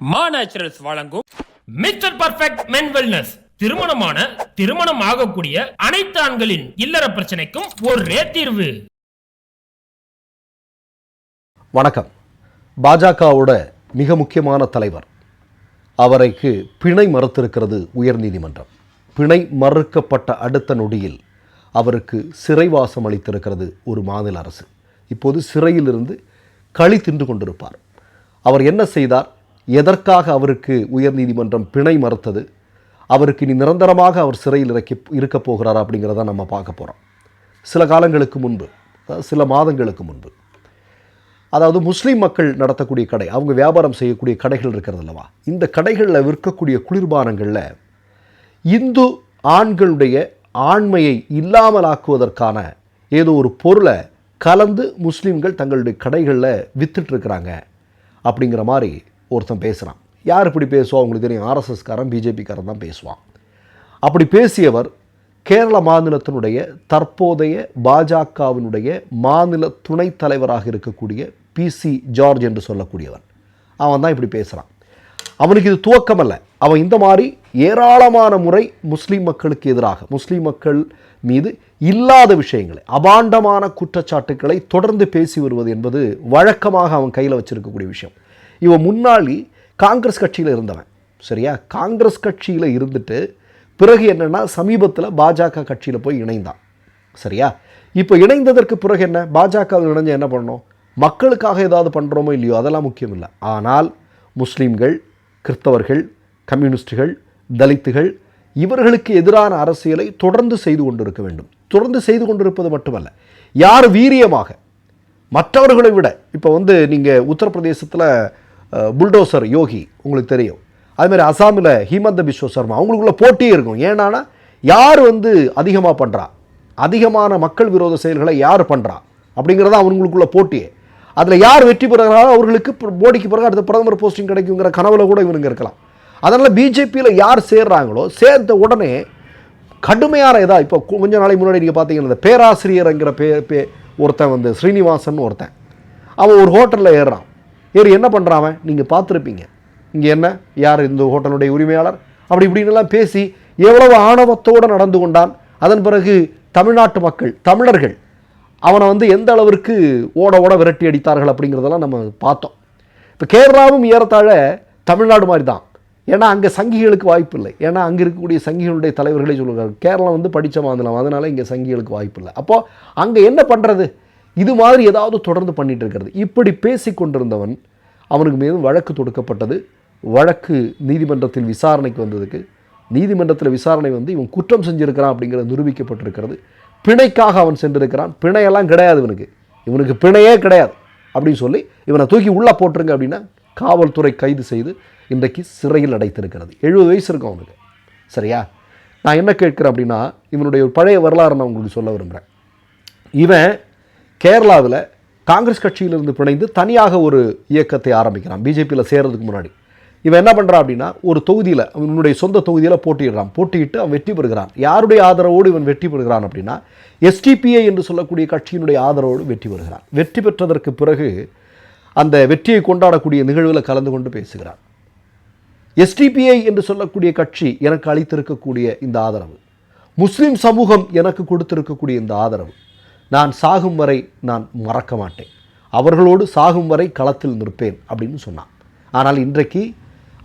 மா நேச்சுரல்ஸ் வழங்கும் mister perfect மென் wellness திருமணமான திருமணம் ஆகக்கூடிய அனைத்து ஆண்களின் இல்லற பிரச்சனைக்கும் ஒரே தீர்வு. வணக்கம். பாஜகவோட மிக முக்கியமான தலைவர். அவரைக்கு பிணை மறுத்திருக்கிறது உயர்நீதிமன்றம். பிணை மறுக்கப்பட்ட அடுத்த நொடியில் அவருக்கு சிறைவாசம் அளித்திருக்கிறது ஒரு மாநில அரசு. இப்போது சிறையிலிருந்து களி தின்று கொண்டிருப்பார். அவர் என்ன செய்தார்? எதற்காக அவருக்கு உயர்நீதிமன்றம் பிணை மறுத்தது? அவருக்கு இனி நிரந்தரமாக அவர் சிறையில் இறக்கி இருக்கப் போகிறார் அப்படிங்கிறத நம்ம பார்க்க போகிறோம் சில காலங்களுக்கு முன்பு சில மாதங்களுக்கு முன்பு. அதாவது முஸ்லீம் மக்கள் நடத்தக்கூடிய கடை அவங்க வியாபாரம் செய்யக்கூடிய கடைகள் இருக்கிறது அல்லவா? இந்த கடைகளில் விற்கக்கூடிய குளிர்பானங்களில் இந்து ஆண்களுடைய ஆண்மையை இல்லாமலாக்குவதற்கான ஏதோ ஒரு பொருளை கலந்து முஸ்லீம்கள் தங்களுடைய கடைகளில் வித்துட்டு இருக்கிறாங்க. அப்படிங்கிற மாதிரி ஒருத்தன் பேசுகிறான் யார் இப்படி பேசுவா? உங்களுக்கு தெரியும் ஆர்எஸ்எஸ்காரன் பிஜேபிக்காரன் தான் பேசுவான். அப்படி பேசியவர் கேரள மாநிலத்தினுடைய தற்போதைய பாஜகவினுடைய மாநில துணைத் தலைவராக இருக்கக்கூடிய பிசி ஜார்ஜ் என்று சொல்லக்கூடியவன். அவன் தான் இப்படி பேசுகிறான் அவனுக்கு இது துவக்கம் அல்ல அவன் இந்த மாதிரி ஏராளமான முறை முஸ்லீம் மக்களுக்கு எதிராக முஸ்லீம் மக்கள் மீது இல்லாத விஷயங்களை அபாண்டமான குற்றச்சாட்டுக்களை தொடர்ந்து பேசி வருவது என்பது வழக்கமாக அவன் கையில் வச்சிருக்கக்கூடிய விஷயம். இவன் முன்னாடி காங்கிரஸ் கட்சியில் இருந்தவன். சரியா? காங்கிரஸ் கட்சியில் இருந்துட்டு பிறகு என்னென்னா சமீபத்தில் பாஜக கட்சியில் போய் இணைந்தான். சரியா? இப்போ இணைந்ததற்கு பிறகு என்ன? பாஜக இணைஞ்ச என்ன பண்ணோம் மக்களுக்காக ஏதாவது பண்ணுறோமோ இல்லையோ அதெல்லாம் முக்கியம் இல்லை ஆனால் முஸ்லீம்கள் கிறிஸ்தவர்கள் கம்யூனிஸ்டுகள் தலித்துகள் இவர்களுக்கு எதிரான அரசியலை தொடர்ந்து செய்து கொண்டிருக்க வேண்டும். தொடர்ந்து செய்து கொண்டிருப்பது மட்டுமல்ல. யார் வீரியமாக? மற்றவர்களை விட இப்போ வந்து நீங்கள் உத்தரப்பிரதேசத்தில் புல்டோசர் யோகி உங்களுக்கு தெரியும். அதுமாதிரி அசாமில் ஹிமந்த பிஸ்வ சர்மா அவங்களுக்குள்ள போட்டியே இருக்கும். ஏன்னா யார் வந்து அதிகமாக பண்ணுறா அதிகமான மக்கள் விரோத செயல்களை யார் பண்ணுறா அப்படிங்கிறத அவங்களுக்குள்ள போட்டியே. அதில் யார் வெற்றி பெறுகிறாரோ அவர்களுக்கு மோடிக்கு பிறகு அடுத்த பிரதமர் போஸ்டிங் கிடைக்குங்கிற கனவுல கூட இவனுங்க இருக்கலாம். அதனால் பிஜேபியில் யார் சேர்றாங்களோ சேர்ந்த உடனே கடுமையான இதாக இப்போ கொஞ்ச நாளைக்கு முன்னாடி நீங்கள் பார்த்தீங்கன்னா இந்த பேராசிரியர்ங்கிற பே பே ஒருத்தன் வந்து ஸ்ரீனிவாசன் ஒருத்தன். அவன் ஒரு ஹோட்டலில் ஏறுறான். ஏறி என்ன பண்ணுறான் அவன்? நீங்கள் பார்த்துருப்பீங்க. இங்கே என்ன? யார் இந்த ஹோட்டலுடைய உரிமையாளர்? அப்படி இப்படின்னுலாம் பேசி எவ்வளவு ஆணவத்தோடு நடந்து கொண்டான். அதன் பிறகு தமிழ்நாட்டு மக்கள் தமிழர்கள் அவனை வந்து எந்த அளவிற்கு ஓட ஓட விரட்டி அடித்தார்கள் அப்படிங்கிறதெல்லாம் நம்ம பார்த்தோம். இப்போ கேரளாவும் ஏறத்தாழ தமிழ்நாடு மாதிரி தான் ஏன்னா அங்கே சங்கிகளுக்கு வாய்ப்பு இல்லை. ஏன்னா அங்கே இருக்கக்கூடிய சங்கிகளுடைய தலைவர்களே சொல்லுவாங்க கேரளா வந்து படித்த மாநிலம் அதனால் இங்கே சங்கிகளுக்கு வாய்ப்பு இல்லை. அப்போது அங்கே என்ன பண்ணுறது இது மாதிரி ஏதாவது தொடர்ந்து பண்ணிகிட்டு இருக்கிறது. இப்படி பேசி கொண்டிருந்தவன் அவனுக்கு மீது வழக்கு தொடுக்கப்பட்டது. வழக்கு நீதிமன்றத்தில் விசாரணைக்கு வந்ததுக்கு நீதிமன்றத்தில் விசாரணை வந்து இவன் குற்றம் செஞ்சுருக்கிறான் அப்படிங்கிறது நிரூபிக்கப்பட்டிருக்கிறது. பிணைக்காக அவன் சென்றிருக்கிறான். பிணையெல்லாம் கிடையாது இவனுக்கு. இவனுக்கு பிணையே கிடையாது அப்படின்னு சொல்லி இவனை தூக்கி உள்ளே போட்டுருங்க அப்படின்னா காவல்துறை கைது செய்து இன்றைக்கு சிறையில் அடைத்திருக்கிறது. எழுபது வயசு இருக்கும் அவனுக்கு. சரியா? நான் என்ன கேட்குறேன் அப்படின்னா இவனுடைய ஒரு பழைய வரலாறு நான் உங்களுக்கு சொல்ல விரும்புகிறேன் இவன் கேரளாவில் காங்கிரஸ் கட்சியிலிருந்து பிணைந்து தனியாக ஒரு இயக்கத்தை ஆரம்பிக்கிறான். பிஜேபியில் சேர்றதுக்கு முன்னாடி. இவன் என்ன பண்ணுறான் அப்படின்னா ஒரு தொகுதியில் இவனுடைய சொந்த தொகுதியில் போட்டியிடுறான். போட்டியிட்டு அவன் வெற்றி பெறுகிறான். யாருடைய ஆதரவோடு இவன் வெற்றி பெறுகிறான் அப்படின்னா எஸ்டிபிஐ என்று சொல்லக்கூடிய கட்சியினுடைய ஆதரவோடு வெற்றி பெறுகிறான். வெற்றி பெற்றதற்கு பிறகு அந்த வெற்றியை கொண்டாடக்கூடிய நிகழ்வில் கலந்து கொண்டு பேசுகிறான். எஸ்டிபிஐ என்று சொல்லக்கூடிய கட்சி எனக்கு அளித்திருக்கக்கூடிய இந்த ஆதரவு. முஸ்லீம் சமூகம் எனக்கு கொடுத்திருக்கக்கூடிய இந்த ஆதரவு. நான் சாகும் வரை நான் மறக்க மாட்டேன். அவர்களோடு சாகும் வரை களத்தில் நிற்பேன் அப்படின்னு சொன்னான். ஆனால் இன்றைக்கு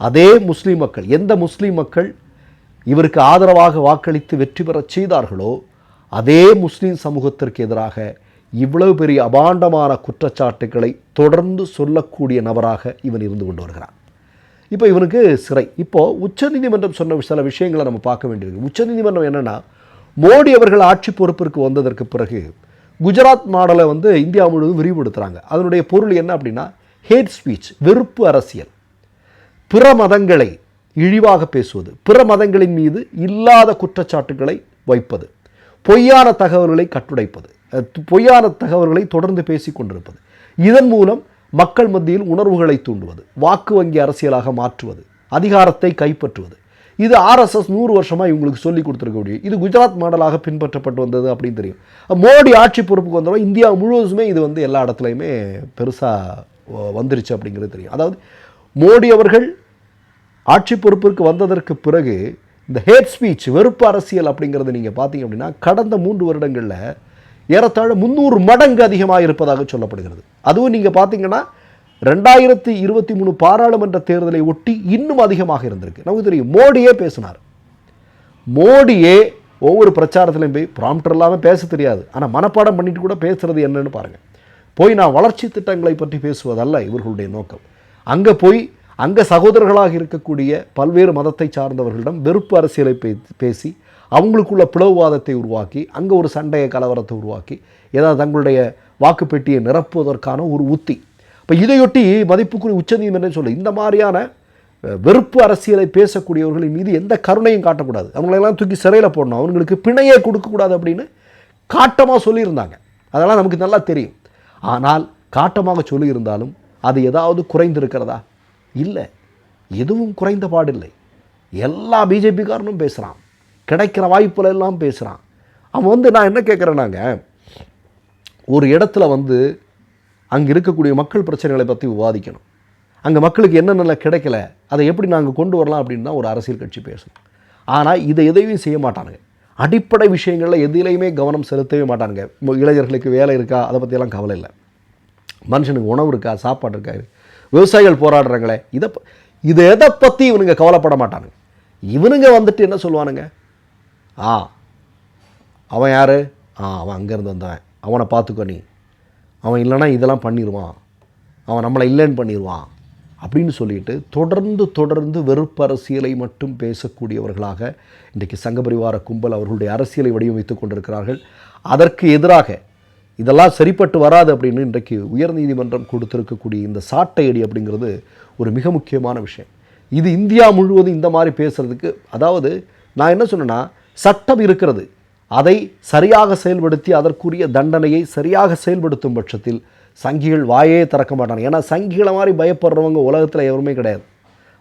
அதே முஸ்லீம் மக்கள் எந்த முஸ்லீம் மக்கள் இவருக்கு ஆதரவாக வாக்களித்து வெற்றி பெறச் செய்தார்களோ அதே முஸ்லீம் சமூகத்திற்கு எதிராக இவ்வளவு பெரிய அபாண்டமான குற்றச்சாட்டுக்களை தொடர்ந்து சொல்லக்கூடிய நபராக இவன் இருந்து கொண்டு வருகிறான். இப்போ இவனுக்கு சிறை. இப்போது உச்சநீதிமன்றம் சொன்ன சில விஷயங்களை நம்ம பார்க்க வேண்டியிருக்கு. உச்சநீதிமன்றம் என்னன்னா மோடி அவர்கள் ஆட்சி பொறுப்பிற்கு வந்ததற்கு பிறகு குஜராத் மாடலை வந்து இந்தியா முழுவதும் விரிவுபடுத்துகிறாங்க அதனுடைய பொருள் என்ன அப்படின்னா ஹேட் ஸ்பீச் வெறுப்பு அரசியல். பிற மதங்களை இழிவாக பேசுவது பிற மதங்களின் மீது இல்லாத குற்றச்சாட்டுகளை வைப்பது பொய்யான தகவல்களை கட்டுடைப்பது பொய்யான தகவல்களை தொடர்ந்து பேசிக் கொண்டிருப்பது. இதன் மூலம் மக்கள் மத்தியில் உணர்வுகளை தூண்டுவது வாக்கு வங்கி அரசியலாக மாற்றுவது அதிகாரத்தை கைப்பற்றுவது. இது ஆர்எஸ்எஸ் நூறு வருஷமாக இவங்களுக்கு சொல்லி கொடுத்துருக்கக்கூடிய இது குஜராத் மாடலாக பின்பற்றப்பட்டு வந்தது அப்படின்னு தெரியும். மோடி ஆட்சி பொறுப்புக்கு வந்தவங்க இந்தியா முழுவதுமே இது வந்து எல்லா இடத்துலையுமே பெருசாக வந்துருச்சு அப்படிங்கிறது தெரியும். அதாவது மோடி அவர்கள் ஆட்சி பொறுப்பிற்கு வந்ததற்கு பிறகு இந்த ஹேட் ஸ்பீச் வெறுப்பு அரசியல் அப்படிங்கிறது நீங்கள் பார்த்தீங்க அப்படின்னா கடந்த மூன்று வருடங்களில் ஏறத்தாழ முந்நூறு மடங்கு அதிகமாக இருப்பதாக சொல்லப்படுகிறது. அதுவும் நீங்கள் பார்த்தீங்கன்னா ரெண்டாயிரத்தி இருபத்தி மூணு பாராளுமன்ற தேர்தலை ஒட்டி இன்னும் அதிகமாக இருந்திருக்கு. நமக்கு தெரியும் மோடியே பேசினார். மோடியே ஒவ்வொரு பிரச்சாரத்திலையும் போய் ப்ராம்ப்டர் இல்லாமல் பேச தெரியாது. ஆனால் மனப்பாடம் பண்ணிட்டு கூட பேசுறது என்னன்னு பாருங்கள் போய் நான் வளர்ச்சி திட்டங்களை பற்றி பேசுவதல்ல இவர்களுடைய நோக்கம். அங்கே போய் அங்கே சகோதரர்களாக இருக்கக்கூடிய பல்வேறு மதத்தை சார்ந்தவர்களிடம் வெறுப்பு அரசியலை பே பேசி அவங்களுக்குள்ள பிளவுவாதத்தை உருவாக்கி அங்கே ஒரு சண்டைய கலவரத்தை உருவாக்கி ஏதாவது தங்களுடைய வாக்குப்பெட்டியை நிரப்புவதற்கான ஒரு உத்தி இப்போ இதையொட்டி மதிப்புக்குரிய உச்சநீதிமன்றம் சொல்லு இந்த மாதிரியான வெறுப்பு அரசியலை பேசக்கூடியவர்களின் மீது எந்த கருணையும் காட்டக்கூடாது. அவங்களெல்லாம் தூக்கி சிறையில் போடணும். அவங்களுக்கு பிணையே கொடுக்கக்கூடாது அப்படின்னு காட்டமாக சொல்லியிருந்தாங்க. அதெல்லாம் நமக்கு நல்லா தெரியும். ஆனால் காட்டமாக சொல்லியிருந்தாலும் அது ஏதாவது குறைந்திருக்கிறதா? இல்லை. எதுவும் குறைந்த பாடில்லை. எல்லா பிஜேபிக்காரனும் பேசுகிறான் கிடைக்கிற வாய்ப்புல எல்லாம் பேசுகிறான் அவன் வந்து நான் என்ன கேட்குறேன்னாங்க ஒரு இடத்துல வந்து அங்கே இருக்கக்கூடிய மக்கள் பிரச்சனைகளை பற்றி விவாதிக்கணும். அங்கே மக்களுக்கு என்னென்ன கிடைக்கல அதை எப்படி நாங்கள் கொண்டு வரலாம் அப்படின்னு தான் ஒரு அரசியல் கட்சி பேசணும். ஆனால் இதை எதையும் செய்ய மாட்டானுங்க. அடிப்படை விஷயங்களில் எதிலையுமே கவனம் செலுத்தவே மாட்டானுங்க. இளைஞர்களுக்கு வேலை இருக்கா அதை பற்றியெல்லாம் கவலை இல்லை. மனுஷனுக்கு உணவு இருக்கா சாப்பாடு இருக்கா விவசாயிகள் போராடுறாங்களே இதை இதை எதை பற்றி இவனுங்க கவலைப்பட மாட்டானுங்க. இவனுங்க வந்துட்டு என்ன சொல்லுவானுங்க? ஆ அவன் யார்? ஆ அவன் அங்கேருந்து வந்தவன். அவனை பார்த்துக்கோ நீ. அவன் இல்லைனா இதெல்லாம் பண்ணிடுவான் அவன் நம்மளை இல்லைன்னு பண்ணிடுவான் அப்படின்னு சொல்லிட்டு தொடர்ந்து தொடர்ந்து வெறுப்பு அரசியலை மட்டும் பேசக்கூடியவர்களாக இன்றைக்கு சங்கபரிவார கும்பல் அவர்களுடைய அரசியலை வடிவமைத்து கொண்டிருக்கிறார்கள். அதற்கு எதிராக இதெல்லாம் சரிப்பட்டு வராது அப்படின்னு இன்றைக்கு உயர்நீதிமன்றம் கொடுத்திருக்கக்கூடிய இந்த சாட்டை அடி அப்படிங்கிறது ஒரு மிக முக்கியமான விஷயம். இது இந்தியா முழுவதும் இந்த மாதிரி பேசுகிறதுக்கு அதாவது நான் என்ன சொன்னேன்னா சட்டம் இருக்கிறது. அதை சரியாக செயல்படுத்தி அதற்குரிய தண்டனையை சரியாக செயல்படுத்தும் பட்சத்தில் சங்கிகள் வாயே திறக்க மாட்டாங்க. ஏன்னா சங்கிகளை மாதிரி பயப்படுறவங்க உலகத்தில் எவருமே கிடையாது.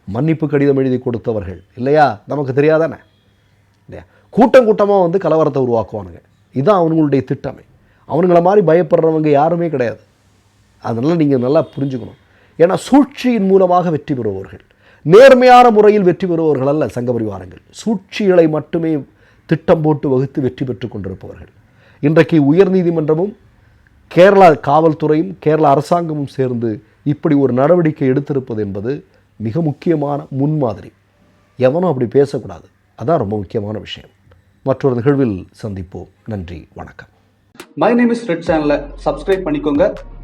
மன்னிப்பு கடிதம் எழுதி கொடுத்தவர்கள். இல்லையா? நமக்கு தெரியாதானே? இல்லையா? கூட்டம் கூட்டமாக வந்து கலவரத்தை உருவாக்குவானுங்க. இதுதான் அவங்களுடைய திட்டமே. அவனுங்கள மாதிரி பயப்படுறவங்க யாருமே கிடையாது. அதனால் நீங்கள் நல்லா புரிஞ்சுக்கணும். ஏன்னா சூழ்ச்சியின் மூலமாக வெற்றி பெறுபவர்கள். நேர்மையான முறையில் வெற்றி பெறுபவர்கள் அல்ல சங்க பரிவாரங்கள் சூழ்ச்சிகளை மட்டுமே திட்டம் போட்டு வகுத்து வெற்றி பெற்று கொண்டிருப்பவர்கள். இன்றைக்கு உயர்நீதிமன்றமும் கேரளா காவல்துறையும் கேரளா அரசாங்கமும் சேர்ந்து இப்படி ஒரு நடவடிக்கை எடுத்திருப்பது என்பது மிக முக்கியமான முன்மாதிரி. எவனும் அப்படி பேசக்கூடாது. அதான் ரொம்ப முக்கியமான விஷயம். மற்றொரு நிகழ்வில் சந்திப்போம். நன்றி. வணக்கம். மை நேம் இஸ் ரெட் சேனலை சப்ஸ்கிரைப் பண்ணிக்கோங்க.